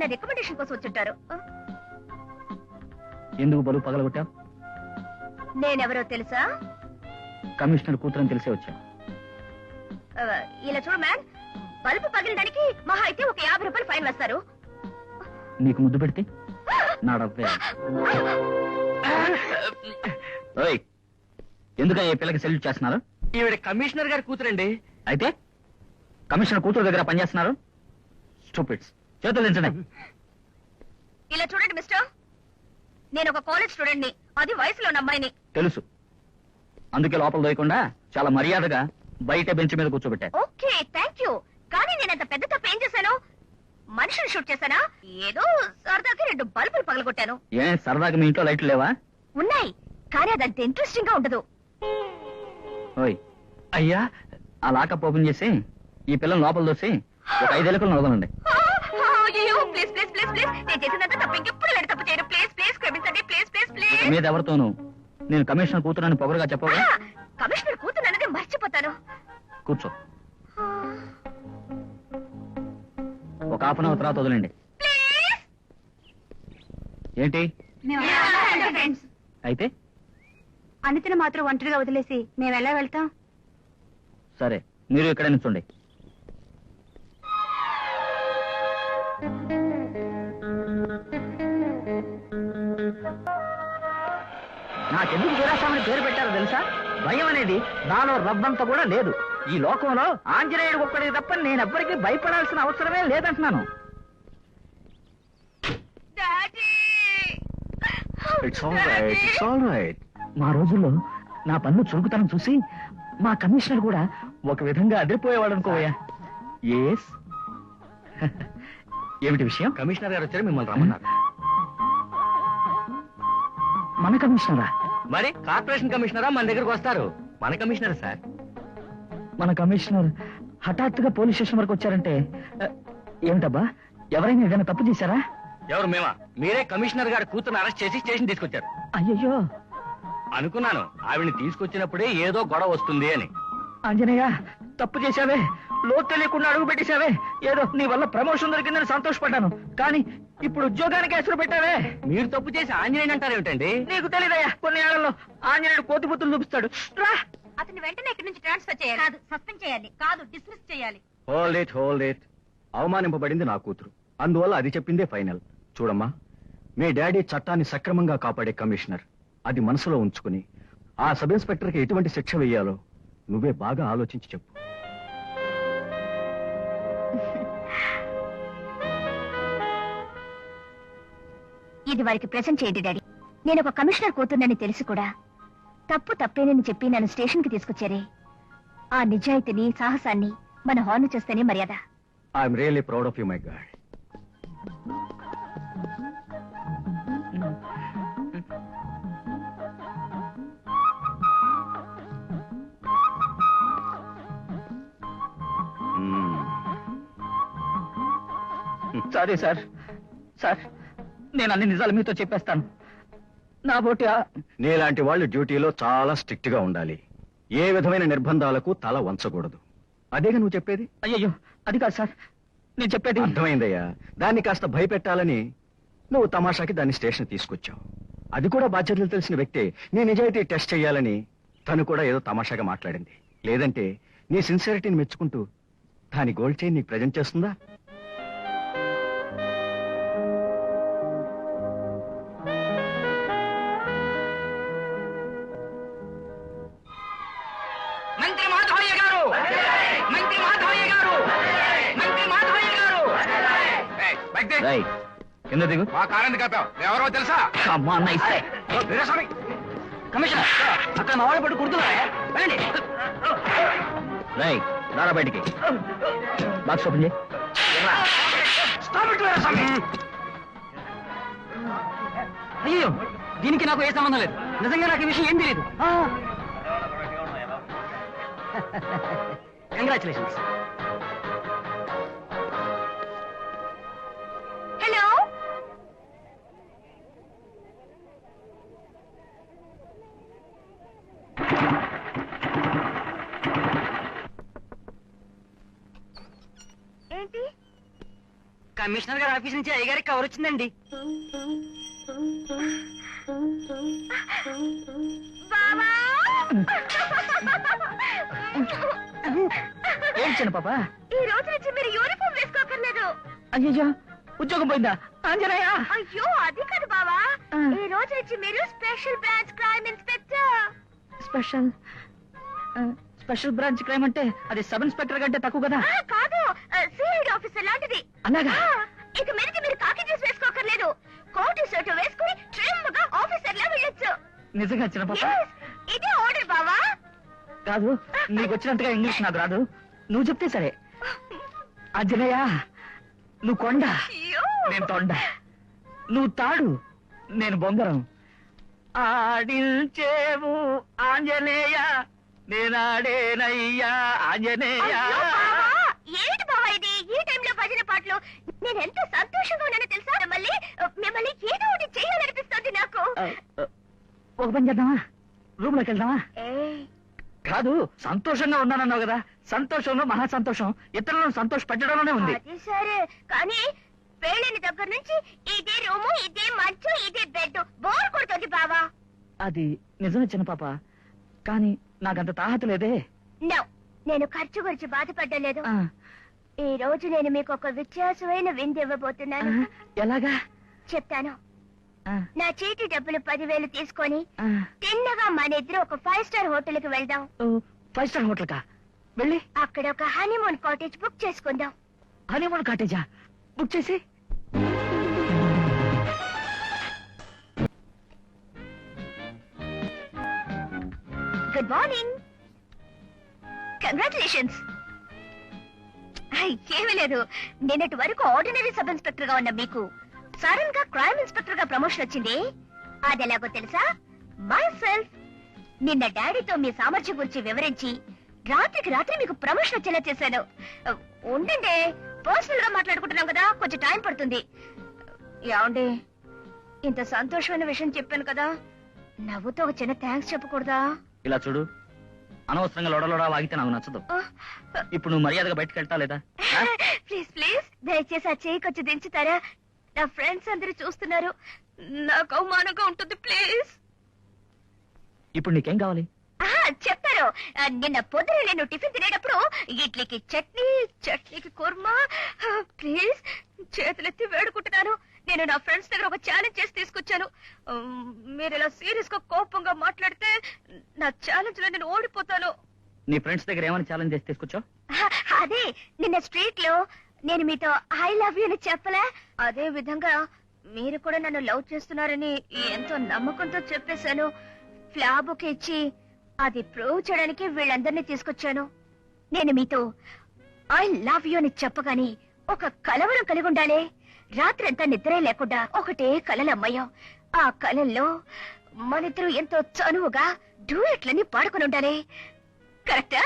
ఏదైనా రికమెండేషన్ కోసం వచ్చుంటారు. ఎందుకు బలుపు పగలగొట్టావు? నేనెవరో తెలుసా? కమిషనర్ కూతురని తెలిసే వచ్చా ఇలా చూడు మ్యాన్ బల్బు పగిలడానికి మహా అయితే ఒక యాభై రూపాయలు ఫైన్ వేస్తారు. నీకు ముద్దు పెడితే నా డబ్బే. ఓయ్ ఎందుకని ఈ పిల్లకి సెల్యూట్ చేస్తున్నారు? ఈవిడ కమిషనర్ గారి కూతురండి. అయితే కమిషనర్ కూతురు దగ్గర పనిచేస్తున్నారు? స్టూపిడ్స్ చేతులు దించండి. ఇలా చూడండి మిస్టర్. నేను ఒక కాలేజ్ స్టూడెంట్ని అది వయసులో ఉన్న అమ్మాయిని. తెలుసు. అందుకే లోపల దోయకుండా చాలా మర్యాదగా బయట బెంచ్ మీద కూర్చోబెట్టారు ఓకే థ్యాంక్ యూ కానీ నేను అంత పెద్ద తప్పు ఏం చేశాను? మనిషిని షూట్ చేశానా? ఏదో సరదాకి రెండు బల్బులు పగలగొట్టాను. ఏ సరదాగా మీ ఇంట్లో లైట్లు లేవా? ఉన్నాయి కానీ అదంత ఇంట్రెస్టింగ్గా ఉండదు. ఓయ్ అయ్యా ఆ లాకప్ ఓపెన్ చేసి ఈ పిల్లని లోపల దోసి ఒక ఐదేళ్ళకు అయ్యో ప్లీజ్ నేను చేసినంత తప్పు. ఇంకెప్పుడు ఇలాంటి తప్పు చేయను. ప్లీజ్ ప్లీజ్ క్షమించండి ప్లీజ్ ప్లీజ్ ఇక ప్లీజ్ మీద ఎవరితోనూ నేను కమిషనర్ కూతురని పొగరుగా చెప్పగా కమిషనర్ మర్చిపోతాను. కూర్చో. ఒక హాఫ్ అన్ అవర్ తర్వాత వదలండి. ఏంటి? ఫ్రెండ్స్ అయితే? అనితను మాత్రం ఒంటరిగా వదిలేసి మేము ఎలా వెళ్తాం? సరే మీరు ఇక్కడ నిల్చోండి నాకెందుకు వీరాస్వామిని పేరు పెట్టారో తెలుసా? భయం అనేది నాలో రబ్బంత కూడా లేదు. ఈ లోకంలో ఆంజనేయుడు ఒక్కడికి తప్ప నేను ఎవ్వరికీ భయపడాల్సిన అవసరమే లేదంటున్నాను. మా రోజుల్లో నా పన్ను చురుకుతనం చూసి మా కమిషనర్ కూడా ఒక విధంగా అదిరిపోయేవాడు అనుకోవయ్యా. ఎస్ ఏమిటి విషయం? కమిషనర్ గారు వచ్చారు మిమ్మల్ని రమ్మన్నారు. మన కమిషనరా? మరి కార్పొరేషన్ కమిషనరా మన దగ్గరకు వస్తారు? మన కమిషనర్ సార్? మన కమిషనర్ హఠాత్తుగా పోలీస్ స్టేషన్ వరకు వచ్చారంటే ఆ, ఏమిటబ్బా? ఎవరైనా ఏదైనా తప్పు చేశారా? ఎవరు మేమా? మీరే కమిషనర్ గారి కూతురు అరెస్ట్ చేసి స్టేషన్ తీసుకొచ్చారు. అయ్యయ్యో! అనుకున్నాను. ఆవిడ్ని తీసుకొచ్చినప్పుడే ఏదో గొడవ వస్తుంది అని. ఆంజనేయ తప్పు చేశావే? లోతు తెలియకుండా అడుగు పెట్టేశావే? ఏదో నీ వల్ల ప్రమోషన్ దొరికిందని సంతోషపడ్డాను. కానీ ఇప్పుడు ఉద్యోగానికి ఎసురు పెట్టావే? మీరు తప్పు చేసి ఆంజనేయుడు అంటారు ఏమిటండి? నీకు తెలియదయ్యా కొన్ని ఏళ్ళలో ఆంజనేయుడు కోతి బుద్ధులు చూపిస్తాడు. రా! అతన్ని వెంటనే ఇక్కడి నుంచి ట్రాన్స్ఫర్ చేయాలి. కాదు. సస్పెండ్ చేయాలి. కాదు డిస్మిస్ చేయాలి. హోల్డ్ ఇట్ హోల్డ్ ఇట్ అవమానింపబడింది నా కూతురు. అందువల్ల అది చెప్పిందే ఫైనల్. చూడమ్మా మీ డాడీ చట్టాన్ని సక్రమంగా కాపాడే కమిషనర్. అది మనసులో ఉంచుకుని ఆ సబ్ ఇన్స్పెక్టర్కి ఎటువంటి శిక్ష వేయాలో నువ్వే బాగా ఆలోచించి చెప్పు. ఇది వారికి ప్రెజెంట్ చేయండి డాడీ. నేను ఒక కమిషనర్ కూతుర్నని తెలిసి కూడా. తప్పు తప్పేనని చెప్పి నన్ను స్టేషన్కి తీసుకొచ్చారే. ఆ నిజాయితీని సాహసాన్ని మన హార్న్ చేస్తేనే మర్యాద. I'm really proud of you my god sorry sir sir నేను అన్ని నిజాలు మీతో చెప్పేస్తాను. నా బోటి ఆ- నీలాంటి వాళ్ళు డ్యూటీలో చాలా స్ట్రిక్ట్గా ఉండాలి. ఏ విధమైన నిర్బంధాలకు తల వంచకూడదు. అదేగా నువ్వు చెప్పేది? అయ్యయ్యో అది కాదు సార్. నేను చెప్పేది అర్థమైందయ్యా. దాన్ని కాస్త భయపెట్టాలని నువ్వు తమాషాకి దాన్ని స్టేషన్ తీసుకొచ్చావు. అది కూడా బాధ్యతలు తెలిసిన వ్యక్తే నీ నిజాయితీ టెస్ట్ చేయాలని తను కూడా ఏదో తమాషాగా మాట్లాడింది. లేదంటే నీ సిన్సియరిటీని మెచ్చుకుంటూ దాని గోల్డ్ చైన్ నీకు ప్రజెంట్ చేస్తుందా? రేయ్, కింద దిగు. మా కారణం కాపావు ఎవరో తెలుసా? అమ్మా అన్న ఇస్తే కమిషనర్ అక్కడ మా పట్టు రై రారా బయటికి. బాక్స్ ఓపెన్ చేయి. అయ్యో దీనికి నాకు ఏ సంబంధం లేదు. నిజంగా నాకు ఈ విషయం ఏం తెలియదు కంగ్రాచులేషన్స్ ఏంటి? కమిషనర్ గారి ఆఫీస్ నుంచి అయ్యగారికి కవర్ వచ్చిందండి. పాప? ఈ రోజు నుంచి మీరు యూనిఫామ్ వేసుకోకర్లేదు. అయ్యో ఉద్యోగం పోయిందా? ఆంజనేయ! అయ్యో అది కాదు బావా. ఈ రోజు నుంచి మీరు special branch crime inspector special? Special branch crime అంటే అది సబ్ ఇన్స్పెక్టర్ కంటే తక్కువ కదా? కాదు. సిఐడి ఆఫీసర్ లాంటిది. అలాగా ఆ, ఇక మీదకి మీరు కాకి జ్యూస్ వేసుకోకర్లేదు. కోటు షర్ట్ వేసుకుని ట్రిమ్గా ఆఫీసర్ లా వెళ్ళొచ్చు నిజంగా చిన్న పాప? ఇదే ఆర్డర్ బావా. కాదు నీకు వచ్చినంతగా ఇంగ్లీష్ నాకు రాదు. నువ్వు చెప్తే సరే. ఆంజనేయ నువ్వు కొండ. నేను తొండ. నువ్వు తాడు. నేను బొంగరం. ఆడించేవు ఆంజనేయ నేనాడేనయ్యా ఆంజనేయ. అయ్యో బావా, ఇది? ఈ టైంలో భజన పాటలు నేను ఎంత సంతోషంగా ఉన్నానో తెలుసా? మిమ్మల్ని మిమ్మల్ని ఏదో ఒకటి చేయాలనిపిస్తుంది నాకు. ఒక పని చేద్దామా? రూమ్లోకి వెళ్దామా? ఏయ్, కాదు సంతోషంగా ఉన్నానన్నావు కదా. సంతోషంలో మహా సంతోషం. ఇతరులను సంతోష పెట్టడంలోనే ఉంది. అది సరే కానీ పెళ్ళైన దగ్గర నుంచి ఇదే రూము ఇదే మంచం ఇదే బెడ్ బోర్ కొడుతుంది బావా. అది నిజమే చిన్న పాప. కానీ నాకంత తాహత లేదే. నో నేను ఖర్చు గురించి బాధపడ్డం లేదు. ఆ, ఈ రోజు నేను మీకు ఒక వ్యత్యాసమైన విందు ఆ, ఇవ్వబోతున్నాను ఎలాగా? చెప్తాను. ఆ, నా చీటి డబ్బులు పదివేలు తీసుకొని ఆ, తిన్నగా మన ఇద్దరు ఒక ఫైవ్ స్టార్ హోటల్కి వెళ్దాం. ఓ, ఫైవ్ స్టార్ హోటల్ కా వెళ్ళి. అక్కడ ఒక హనీమూన్ కాటేజ్ బుక్ చేసుకుందాం. హనీమూన్ కాటేజా బుక్ చేసి. గుడ్ మార్నింగ్ కంగ్రాచులేషన్స్ ఏమీ లేదు. నిన్నటి వరకు ఆర్డినరీ సబ్ ఇన్స్పెక్టర్గా ఉన్న మీకు సడన్గా క్రైమ్ ఇన్స్పెక్టర్గా ప్రమోషన్ వచ్చింది. అది ఎలాగో తెలుసా? మై సెల్ఫ్ నిన్న డాడీతో మీ సామర్థ్యం గురించి వివరించి రాత్రికి రాత్రి మీకు ప్రమోషన్ వచ్చేలా చేశాను. ఉండండి. పర్సనల్గా మాట్లాడుకుంటున్నాం కదా కొంచెం టైం పడుతుంది. ఏమండి ఇంత సంతోషమైన విషయం చెప్పాను కదా నవ్వుతో ఒక చిన్న థ్యాంక్స్ చెప్పకూడదా? ఇలా చూడు అనవసరంగా లొడలోడా వాగితే నాకు నచ్చదు. ఇప్పుడు నువ్వు మర్యాదగా బయటకు వెళ్తా లేదా? ప్లీజ్ ప్లీజ్ దయచేసి ఆ చేయి కొంచెం దించుతారా? నా ఫ్రెండ్స్ అందరూ చూస్తున్నారు నాకు అవమానంగా ఉంటుంది ప్లీజ్. ఇప్పుడు నీకేం కావాలి? చెప్తారు ఆ, నిన్న పొద్దున నేను టిఫిన్ తినేటప్పుడు ఇడ్లీకి చట్నీ చట్నీకి కుర్మా ప్లీజ్ చేతులెత్తి వేడుకుంటున్నాను. నేను నా ఫ్రెండ్స్ దగ్గర ఒక ఛాలెంజ్ చేసి తీసుకొచ్చాను. మీరు ఇలా సీరియస్గా కోపంగా మాట్లాడితే నా ఛాలెంజ్లో నేను ఓడిపోతాను. నీ ఫ్రెండ్స్ దగ్గర ఏమైనా ఛాలెంజ్ చేసి తీసుకొచ్చావు? అదే నిన్న స్ట్రీట్లో నేను మీతో ఐ లవ్ యూ అని చెప్పలే. అదే విధంగా మీరు కూడా నన్ను లవ్ చేస్తున్నారని ఎంతో నమ్మకంతో చెప్పేశాను. ఫ్లాబుక్ ఇచ్చి అది ప్రూవ్ చేయడానికి వీళ్ళందరినీ తీసుకొచ్చాను. నేను మీతో ఐ లవ్ యూ అని చెప్పగానే ఒక కలవరం కలిగి ఉండాలి రాత్రంతా నిద్రే లేకుండా ఒకటే కలలమ్మయ్యాం ఆ కలల్లో మనిద్దరు ఎంతో చనువుగా డూయట్లని పాడుకుని ఉండాలి. కరెక్టా?